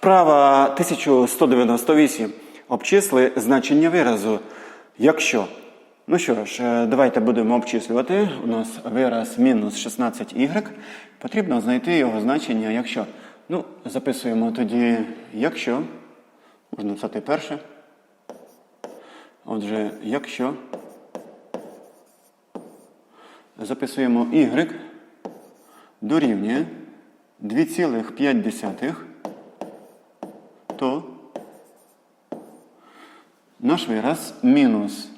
Вправа 1198. Обчисли значення виразу. Якщо. Ну що ж, е, давайте будемо обчислювати. У нас вираз мінус 16y. Потрібно знайти його значення, якщо. Ну, записуємо тоді, якщо. Можна написати перше. Отже, якщо. Записуємо y дорівнює 2,5, то наш вираз мінус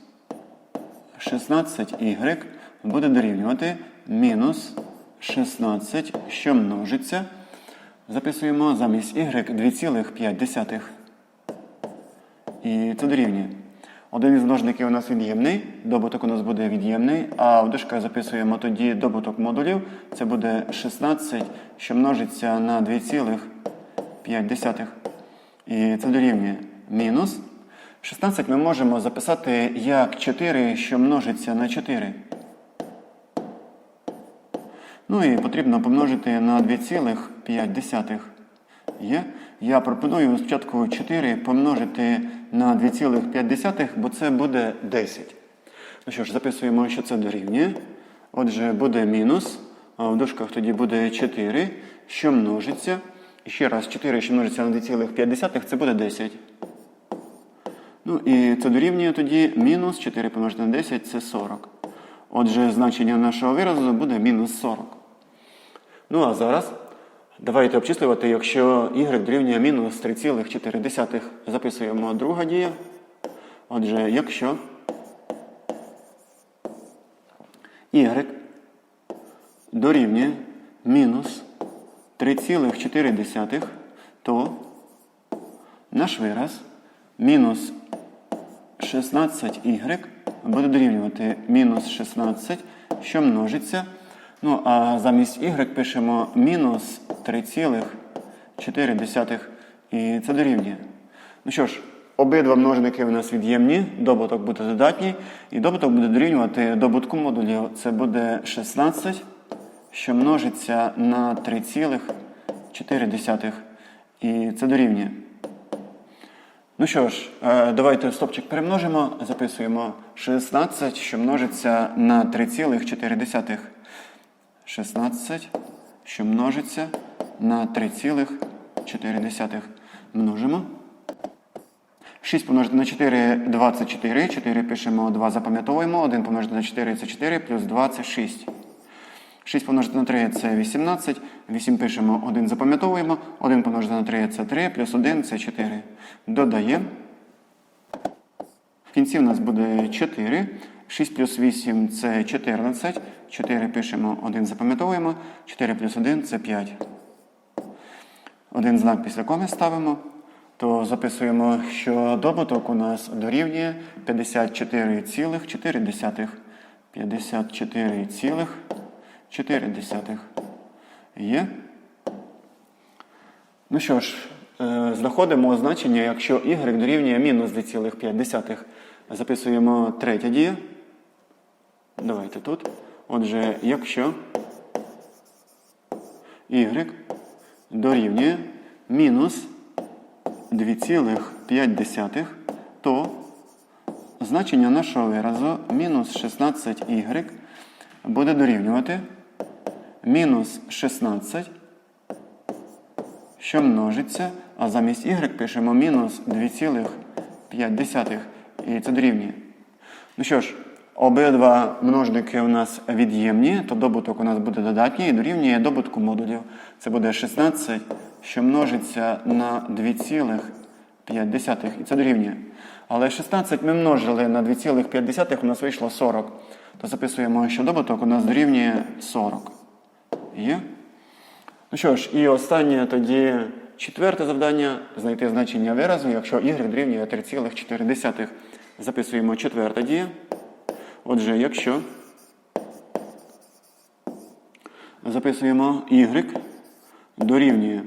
16y буде дорівнювати мінус 16, що множиться. Записуємо замість y 2,5. І це дорівнює. Один із множників у нас від'ємний, добуток у нас буде від'ємний, а в дужках записуємо тоді добуток модулів. Це буде 16, що множиться на 2,5. І це дорівнює мінус. 16 ми можемо записати як 4, що множиться на 4. Ну і потрібно помножити на 2,5. Є. Я пропоную спочатку 4 помножити на 2,5, бо це буде 10. Ну що ж, записуємо, що це дорівнює. Отже, буде мінус, а в дужках тоді буде 4, що множиться. Ще раз, 4, що множиться на 2,5, це буде 10. Ну і це дорівнює тоді мінус 4 помножити на 10 це 40. Отже, значення нашого виразу буде мінус 40. Ну а зараз давайте обчислювати, якщо y дорівнює мінус 3,4. Записуємо друга дія. Отже, якщо y дорівнює мінус 3,4, то наш вираз мінус 16y буде дорівнювати мінус 16, що множиться. Ну, а замість y пишемо мінус 3,4. І це дорівнює. Ну що ж, обидва множники у нас від'ємні, добуток буде додатній, і добуток буде дорівнювати добутку модулів. Це буде 16, що множиться на 3,4. І це дорівнює. Ну що ж, е, давайте стопчик перемножимо, записуємо 16, що множиться на 3,4. 16, що множиться на 3,4. Множимо. 6 помножити на 4 24. 4 пишемо, 2 запам'ятовуємо. 1 помножити на 4 це 4, плюс 2 це 6. 6 помножити на 3 це 18. 8 пишемо, 1 запам'ятовуємо. 1 помножити на 3 це 3, плюс 1 це 4. Додаємо. В кінці у нас буде 4. 6 плюс 8 це 14. 4 пишемо, 1 запам'ятовуємо. 4 плюс 1 це 5. Один знак після коми ставимо. То записуємо, що добуток у нас дорівнює 54,4. 54,4. Є. Ну що ж, е, знаходимо значення, якщо y дорівнює мінус 2,5. Записуємо третя дія. Давайте тут. Отже, якщо y дорівнює мінус 2,5, то значення нашого виразу мінус 16y буде дорівнювати мінус 16, що множиться, а замість y пишемо мінус 2,5. І це дорівнює. Ну що ж, обидва множники у нас від'ємні, то добуток у нас буде додатній і дорівнює добутку модулів. Це буде 16, що множиться на 2,5. І це дорівнює. Але 16 ми множили на 2,5, у нас вийшло 40. То записуємо, що добуток у нас дорівнює 40. Є? Ну що ж, і останнє тоді четверте завдання знайти значення виразу, якщо y дорівнює 3,4. Записуємо четверта дія. Отже, якщо записуємо y дорівнює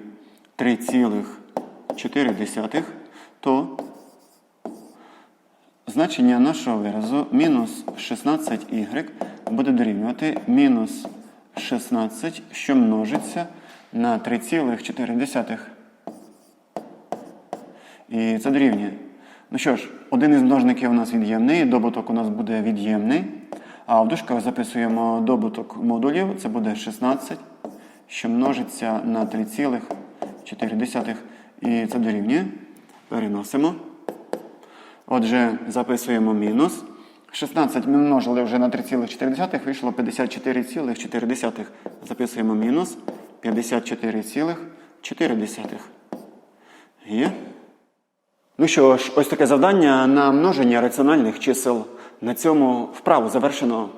3,4, то значення нашого виразу мінус 16y буде дорівнювати мінус 16, що множиться на 3,4. І це дорівнює. Ну що ж, один із множників у нас від'ємний, добуток у нас буде від'ємний. А в дужках записуємо добуток модулів, це буде 16, що множиться на 3,4. І це дорівнює. Переносимо. Отже, записуємо мінус. 16 ми множили вже на 3,4, вийшло 54,4. Записуємо мінус 54,4. Є. Ну що ж, ось таке завдання на множення раціональних чисел. На цьому вправу завершено.